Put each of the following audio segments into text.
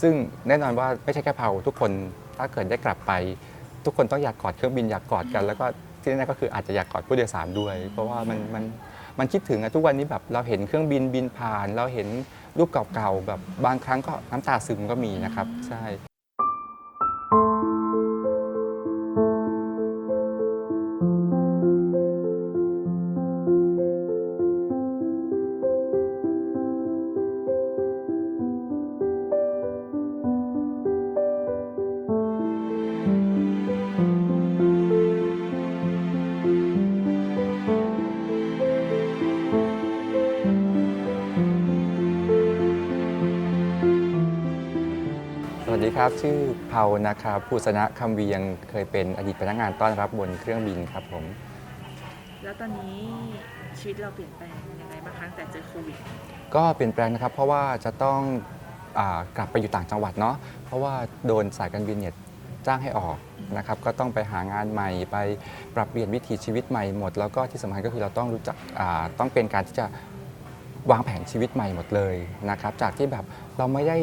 ซึ่งแน่นอนว่าไม่ใช่แค่เผาทุกคนถ้าเกิดได้กลับไป ทุกคนต้องอยากกอดเครื่องบินอยากกอดกัน แล้วก็ที่แน่ๆก็คืออาจจะอยากกอดผู้โดยสารด้วย เพราะว่ามันมันมันคิดถึงอะทุกวันนี้แบบเราเห็นเครื่องบินบินผ่าน เราเห็นรูปเก่าๆแบบบางครั้งก็น้ำตาซึมก็มีนะครับ ใช่ วัสดีครับ ชื่อเผานะครับภูสนะคำเวียงเคยเป็นอดีตพนักงานต้อนรับบนเครื่องบินครับผม แล้วตอนนี้ชีวิตเราเปลี่ยนแปลงยังไงบ้างคะตั้งแต่เจอโควิด ก็เปลี่ยนแปลงนะครับ เพราะว่าจะต้องอากลับไปอยู่ต่างจังหวัดเนาะเพราะว่าโดนสายการบินเนี่ยจ้างให้ออกนะครับ ก็ต้องไปหางานใหม่ไปปรับเปลี่ยนวิถีชีวิตใหม่หมด แล้วก็ที่สำคัญก็คือเราต้องรู้จักอ่าต้องเป็นการที่จะวางแผนชีวิตใหม่หมดเลยนะครับ จากที่แบบเราไม่ได้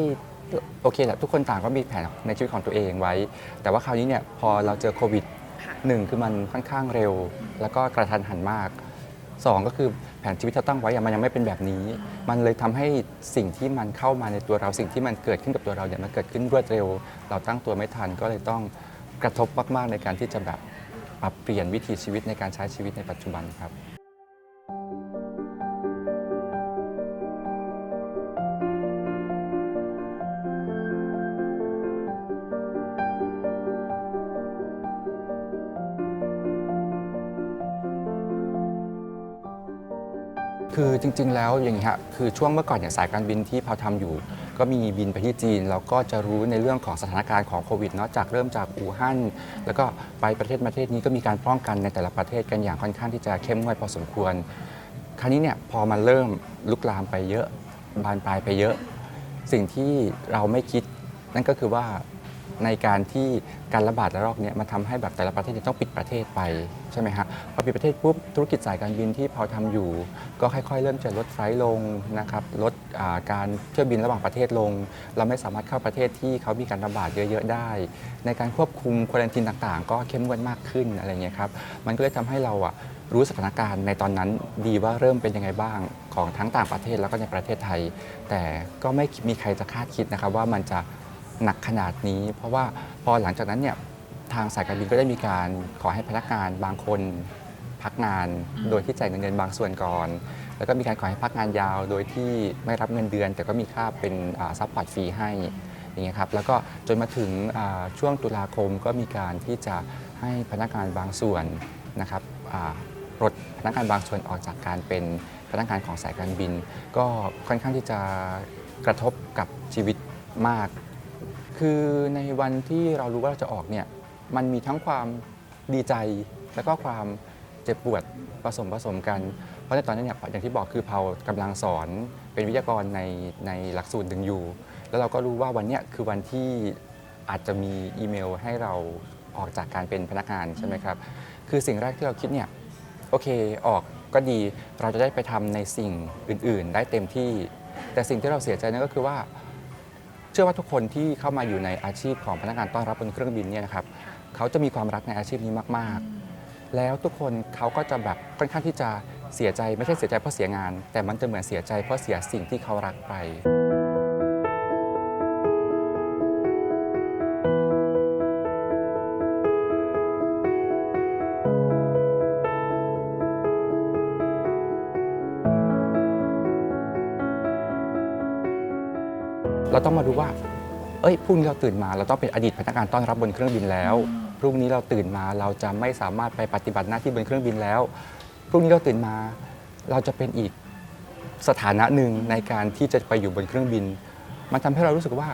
โอเคแหละทุกคนต่างก็มีแผนในชีวิตของตัวเองไว้ แต่ว่าคราวนี้เนี่ยพอเราเจอโควิดค่ะหนึ่งคือมันค่อนข้างเร็ว แล้วก็กระทันหันมากสองก็คือแผนชีวิตที่เราตั้งไว้อะมันยังไม่เป็นแบบนี้ มันเลยทำให้สิ่งที่มันเข้ามาในตัวเราสิ่งที่มันเกิดขึ้นกับตัวเราเนี่ยมันเกิดขึ้นรวดเร็ว เราตั้งตัวไม่ทันก็เลยต้องกระทบมาก ๆ ในการที่จะแบบปรับเปลี่ยนวิถีชีวิตในการใช้ชีวิตในปัจจุบันครับ คือจริง ๆ แล้วอย่างนี้ฮะคือช่วงเมื่อก่อนอย่างสายการบินที่พาวทำอยู่ ก็มีบินไปที่จีนแล้วก็จะรู้ในเรื่องของสถานการณ์ของโควิดเนาะจากเริ่มจากอู่ฮั่นแล้วก็ไปประเทศประเทศนี้ก็มีการป้องกันในแต่ละประเทศกันอย่างค่อนข้างที่จะเข้มงวดพอสมควร คราวนี้เนี่ยพอมันเริ่มลุกลามไปเยอะบานปลายไปเยอะ สิ่งที่เราไม่คิด นั่นก็คือว่าในการที่การระบาดระลอกเนี้มันทำให้แบบแต่ละประเทศเนี่ยต้องปิดประเทศไปใช่ไหมฮะ พอปิดประเทศปุ๊บธุรกิจสายการบินที่พอทำอยู่ ก็ค่อยๆ เริ่มจะลดไฟล์ลงนะครับลดการเที่ยวบินระหว่างประเทศลง เราไม่สามารถเข้าประเทศที่เขามีการระบาดเยอะๆได้ ในการควบคุมควอนทีนต่างๆ ก็เข้มงวดมากขึ้นอะไรเงี้ยครับมันก็เลยทำให้เราอะรู้สถานการณ์ในตอนนั้นดีว่าเริ่มเป็นยังไงบ้างของทั้งต่างประเทศแล้วก็ในประเทศไทย แต่ก็ไม่มีใครจะคาดคิดนะครับว่ามันจะหนักขนาดนี้ เพราะว่าพอหลังจากนั้นเนี่ยทางสายการบินก็ได้มีการขอให้พนักงานบางคน พักงาน โดยที่จ่ายเงินเดือนบางส่วนก่อน แล้วก็มีการขอให้พักงานยาวโดยที่ไม่รับเงินเดือน แต่ก็มีค่าเป็นซัพพอร์ตฟรีให้อย่างเงี้ยครับแล้วก็จนมาถึงอ่าช่วงตุลาคมก็มีการที่จะให้พนักงานบางส่วนนะครับอ่าปลดพนักงานบางส่วนออกจากการเป็นพนักงานของสายการบิน ก็ค่อนข้างที่จะกระทบกับชีวิตมาก คือในวันที่เรารู้ว่าเราจะออกเนี่ยมันมีทั้งความดีใจแล้วก็ความ เจ็บปวดผสมผสมกัน เพราะในตอนนั้นเนี่ยอย่างที่บอกคือเผากำลังสอนเป็นวิทยากรในในหลักสูตรหนึ่งอยู่ แล้วเราก็รู้ว่าวันเนี้ยคือวันที่อาจจะมีอีเมลให้เราออกจากการเป็นพนักงานใช่ไหมครับ คือสิ่งแรกที่เราคิดเนี่ยโอเคออกก็ดีเราจะได้ไปทำในสิ่งอื่น ๆ ได้เต็มที่ แต่สิ่งที่เราเสียใจนั่นก็คือว่า เชื่อว่าทุกคนที่เข้ามาอยู่ในอาชีพของพนักงานต้อนรับบนเครื่องบินเนี่ยนะครับเขาจะมีความรักในอาชีพนี้มาก ๆ แล้วทุกคนเขาก็จะแบบค่อนข้างที่จะเสียใจไม่ใช่เสียใจเพราะเสียงาน แต่มันจะเหมือนเสียใจเพราะเสียสิ่งที่เขารักไป เราต้องมาดูว่า เอ้ยพรุ่งนี้เราตื่นมาเราต้องเป็นอดีตพนักงานต้อนรับบนเครื่องบินแล้ว พรุ่งนี้เราตื่นมาเราจะไม่สามารถไปปฏิบัติหน้าที่บนเครื่องบินแล้ว พรุ่งนี้เราตื่นมาเราจะเป็นอีกสถานะหนึ่งในการที่จะไปอยู่บนเครื่องบิน มันทำให้เรารู้สึกว่า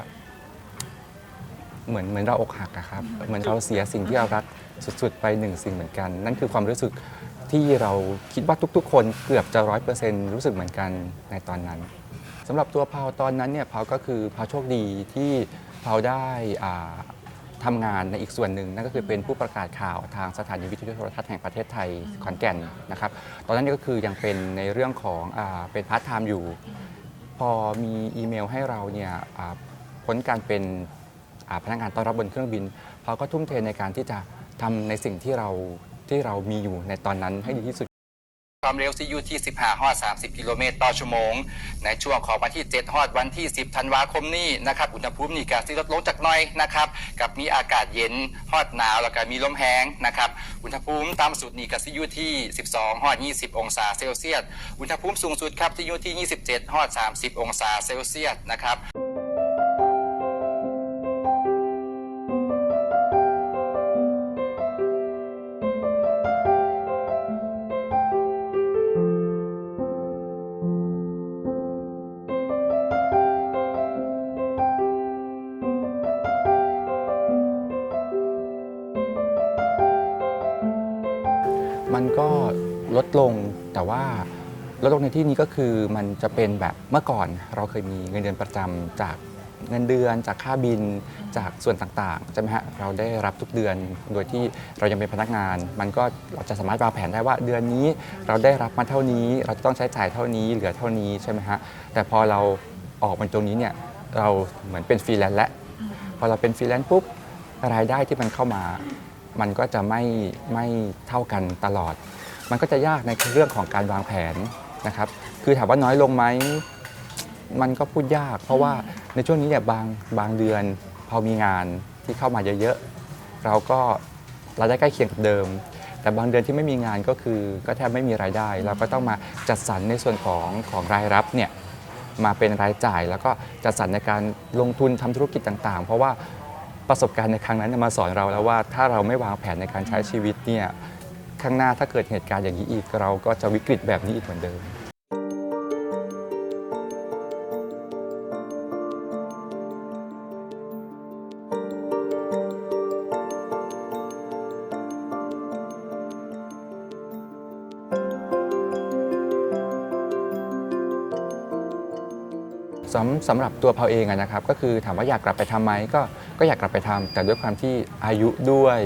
เหมือนเหมือนเราอกหักอะครับ เหมือนเราเสียสิ่งที่เรารักสุดๆ ไปหนึ่งสิ่งเหมือนกัน นั่นคือความรู้สึกที่เราคิดว่าทุกๆ คนเกือบจะร้อยเปอร์เซ็นต์รู้สึกเหมือนกันในตอนนั้นสำหรับตัวพาวตอนนั้นเนี่ยพาวก็คือพาวโชคดีที่พาวได้อ่า ทำงานในอีกส่วนหนึ่งนั่นก็คือเป็นผู้ประกาศข่าวทางสถานีวิทยุโทรทัศน์แห่งประเทศไทยขอนแก่นนะครับ ตอนนั้นก็คือยังเป็นในเรื่องของอาเป็นพาร์ทไทม์อยู่ พอมีอีเมลให้เราเนี่ยอ่าพ้นการเป็นอ่าพนักงานต้อนรับบนเครื่องบินเขาก็ทุ่มเทในการที่จะทำในสิ่งที่เราที่เรามีอยู่ในตอนนั้นให้ดีที่สุด ความเร็วที่อยู่ที่ 15ฮอด30 กิโลเมตรต่อชั่วโมง ในช่วงของวันที่ 7ฮอดวันที่ 10 ธันวาคมนี้นะครับ อุณหภูมินี่ก็สิลดลงจากน้อยนะครับ กับมีอากาศเย็นฮอดหนาวแล้วก็มีลมแห้งนะครับ อุณหภูมิต่ำสุดนี่ก็สิอยู่ที่ 12ฮอด20 องศาเซลเซียส อุณหภูมิสูงสุดครับที่อยู่ที่ 27ฮอด30 องศาเซลเซียสนะครับ แต่ว่าลดลงในที่นี้ก็คือมันจะเป็นแบบเมื่อก่อนเราเคยมีเงินเดือนประจำจากเงินเดือนจากค่าบินจากส่วนต่างๆใช่ไหมฮะเราได้รับทุกเดือนโดยที่เรายังเป็นพนักงาน มันก็เราจะสามารถวางแผนได้ว่าเดือนนี้เราได้รับมาเท่านี้ เราจะต้องใช้จ่ายเท่านี้เหลือเท่านี้ใช่ไหมฮะแต่พอเราออกมาตรงนี้เนี่ยเราเหมือนเป็นฟรีแลนซ์แล้วพอเราเป็นฟรีแลนซ์ปุ๊บรายได้ที่มันเข้ามา มันก็จะไม่ไม่เท่ากันตลอด มันก็จะยากในเรื่องของการวางแผนนะครับ คือถามว่าน้อยลงไหมมันก็พูดยาก เพราะว่าในช่วงนี้เนี่ยบางบางเดือนพอมีงานที่เข้ามาเยอะๆเราก็รายได้ใกล้เคียงกับเดิม แต่บางเดือนที่ไม่มีงานก็คือก็แทบไม่มีรายได้ เราก็ต้องมาจัดสรรในส่วนของของรายรับเนี่ยมาเป็นรายจ่ายแล้วก็จัดสรรในการลงทุนทำธุรกิจต่างๆ เพราะว่าประสบการณ์ในครั้งนั้นมาสอนเราแล้วว่าถ้าเราไม่วางแผนในการใช้ชีวิตเนี่ย ข้างหน้าถ้าเกิดเหตุการณ์อย่างนี้อีก เราก็จะวิกฤตแบบนี้อีกเหมือนเดิมสำสำหรับตัวเพาเองนะครับก็คือถามว่าอยากกลับไปทำไหมก็ก็อยากกลับไปทำแต่ด้วยความที่อายุด้วย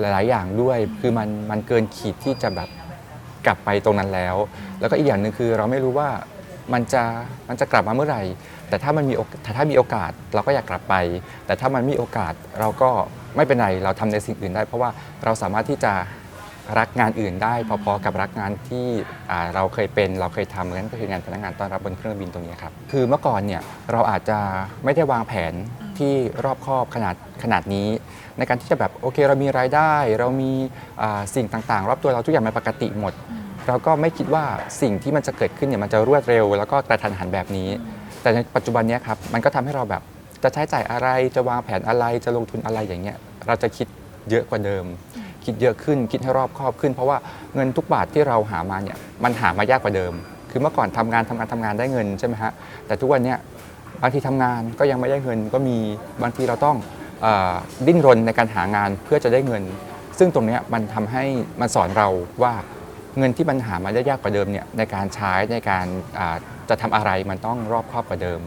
หลาย ๆ อย่างด้วย คือมันมันเกินขีดที่จะแบบกลับไปตรงนั้นแล้ว แล้วก็อีกอย่างหนึ่งคือเราไม่รู้ว่ามันจะมันจะกลับมาเมื่อไหร่ แต่ถ้ามันมีโอกถ้าถ้ามีโอกาสเราก็อยากกลับไป แต่ถ้ามันไม่มีโอกาสเราก็ไม่เป็นไรเราทำในสิ่งอื่นได้ เพราะว่าเราสามารถที่จะรักงานอื่นได้พอๆกับรักงานที่เราเคยเป็นเราเคยทำนั่นก็คืองานพนักงานต้อนรับบนเครื่องบินตรงนี้ครับคือเมื่อก่อนเนี่ยเราอาจจะไม่ได้วางแผน ที่รอบคอบขนาดขนาดนี้ ในการที่จะแบบโอเคเรามีรายได้ เรามีอ่าสิ่งต่างๆ รอบตัวเราทุกอย่างมันปกติหมด เราก็ไม่คิดว่าสิ่งที่มันจะเกิดขึ้นเนี่ยมันจะรวดเร็ว แล้วก็กระทันหันแบบนี้ แต่ในปัจจุบันเนี้ยครับมันก็ทำให้เราแบบจะใช้จ่ายอะไรจะวางแผนอะไรจะลงทุนอะไรอย่างเงี้ยเราจะคิดเยอะกว่าเดิม คิดเยอะขึ้นคิดให้รอบคอบขึ้น เพราะว่าเงินทุกบาทที่เราหามาเนี่ยมันหามายากกว่าเดิม คือเมื่อก่อนทำงานทำงานทำงานได้เงินใช่ไหมฮะแต่ทุกวันเนี้ย บางทีทำงานก็ยังไม่ได้เงิน ก็มีบางทีเราต้องอดิ้นรนในการหางานเพื่อจะได้เงิน ซึ่งตรงนี้มันทำให้มันสอนเราว่าเงินที่มันหามาได้ยากกว่าเดิมเนี่ยในการใช้ในการจะทำอะไรมันต้องรอบครอบกว่าเดิม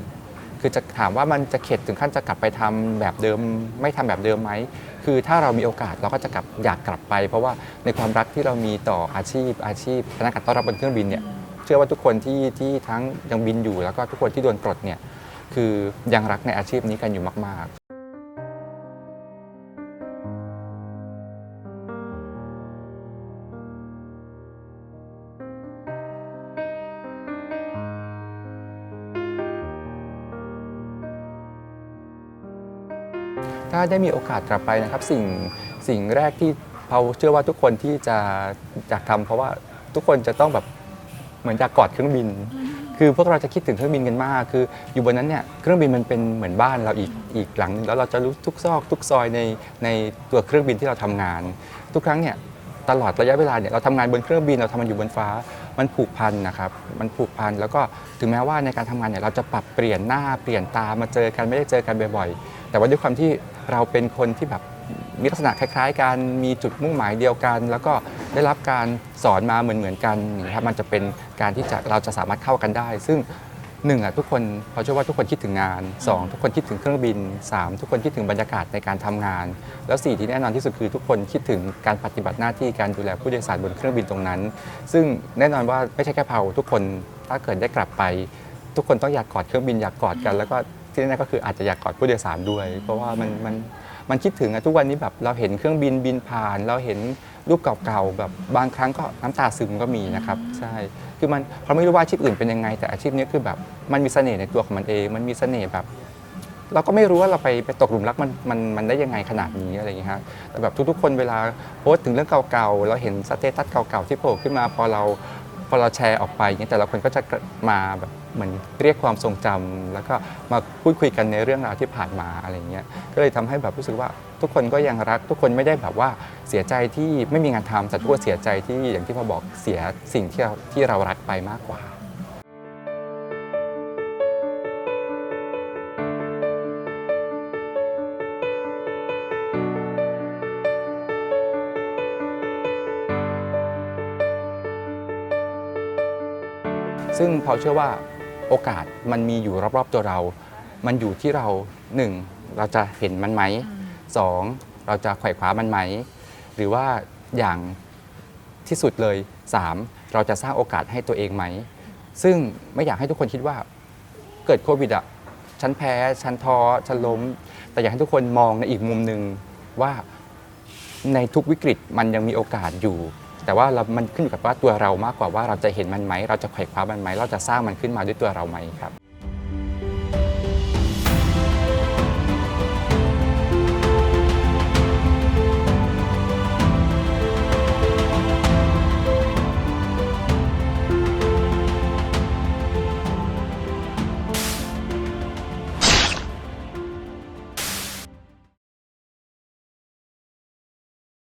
คือจะถามว่ามันจะเข็ดถึงขั้นจะกลับไปทำแบบเดิม ไม่ทำแบบเดิมไหมคือถ้าเรามีโอกาสเราก็จะกลับอยากกลับไป เพราะว่าในความรักที่เรามีต่ออาชีพ อาชีพพนักงานต้อนรับบนเครื่องบินเนี่ยเชื่อว่าทุกคนที่ที่ทั้งยังบินอยู่แล้วก็ทุกคนที่โดนปลดเนี่ย คือยังรักในอาชีพนี้กันอยู่มาก ๆถ้าได้มีโอกาสกลับไปนะครับ สิ่งสิ่งแรกที่เราเชื่อว่าทุกคนที่จะอยากทำเพราะว่าทุกคนจะต้องแบบเหมือนอยากกอดเครื่องบิน คือพวกเราจะคิดถึงเครื่องบินกันมาก คืออยู่บนนั้นเนี่ยเครื่องบินมันเป็นเหมือนบ้านเราอีกอีกหลังหนึงแล้วเราจะรู้ทุกซอกทุกซอยในในตัวเครื่องบินที่เราทำงาน ทุกครั้งเนี่ยตลอดระยะเวลาเนี่ยเราทำงานบนเครื่องบินเราทำงานอยู่บนฟ้า มันผูกพันนะครับมันผูกพันแล้วก็ถึงแม้ว่าในการทำงานเนี่ยเราจะปรับเปลี่ยนหน้าเปลี่ยนตามาเจอกันไม่ได้เจอกันบ่อยๆแต่ว่าด้วยความที่เราเป็นคนที่แบบมีลักษณะคล้าย ๆกันมีจุดมุ่งหมายเดียวกัน แล้วก็ ได้รับการสอนมาเหมือนๆกันอย่างนี้ครับมันจะเป็นการที่จะเราจะสามารถเข้ากันได้ ซึ่งหนึ่งอะทุกคนเพราะเชื่อว่าทุกคนคิดถึงงานสองทุกคนคิดถึงเครื่องบินสามทุกคนคิดถึงบรรยากาศในการทำงาน แล้วสี่ที่แน่นอนที่สุดคือทุกคนคิดถึงการปฏิบัติหน้าที่การดูแลผู้โดยสารบนเครื่องบินตรงนั้น ซึ่งแน่นอนว่าไม่ใช่แค่เผาทุกคนถ้าเกิดได้กลับไป ทุกคนต้องอยากกอดเครื่องบินอยากกอดกัน แล้วก็ที่แน่ๆก็คืออาจจะอยากกอดผู้โดยสารด้วย เพราะว่ามันมันมันคิดถึงอะทุกวันนี้แบบเราเห็นเครื่องบินบินผ่าน เราเห็น รูปเก่าๆแบบบางครั้งก็น้ำตาซึมก็มีนะครับใช่คือมันเราไม่รู้ว่าอาชีพอื่นเป็นยังไง แต่อาชีพนี้คือแบบมันมีเสน่ห์ในตัวของมันเอง มันมีเสน่ห์แบบ เราก็ไม่รู้ว่าเราไปไปตกหลุมรักมันมันมันได้ยังไงขนาดนี้อะไรอย่างเงี้ยฮะแต่แบบทุกๆ คนเวลาโพสต์ถึงเรื่องเก่าๆเราเห็นสเตตัสเก่าๆที่โผล่ขึ้นมาพอเราพอเราแชร์ออกไปอย่างเงี้ยแต่ละคนก็จะมาแบบ เหมือนเรียกความทรงจำแล้วก็มาพูดคุยกันในเรื่องราวที่ผ่านมาอะไรเงี้ยก็เลยทำให้แบบรู้สึกว่าทุกคนก็ยังรัก ทุกคนไม่ได้แบบว่าเสียใจที่ไม่มีงานทำแต่ทุกคนเสียใจที่อย่างที่พอบอกเสียสิ่งที่เราที่เรารักไปมากกว่าซึ่งพอเชื่อว่า โอกาสมันมีอยู่รอบๆตัวเรา มันอยู่ที่เราหนึ่งเราจะเห็นมันไหมสองเราจะไขว่คว้ามันไหม หรือว่าอย่างที่สุดเลยสามเราจะสร้างโอกาสให้ตัวเองไหม ซึ่งไม่อยากให้ทุกคนคิดว่าเกิดโควิดอะฉันแพ้ ฉันท้อฉันล้ม แต่อยากให้ทุกคนมองในอีกมุมหนึ่งว่าในทุกวิกฤตมันยังมีโอกาสอยู่ แต่ว่าเรามันขึ้นอยู่กับว่าตัวเรามากกว่าว่าเราจะเห็นมันไหม เราจะไขว่คว้ามันไหม เราจะสร้างมันขึ้นมาด้วยตัวเราไหมครับ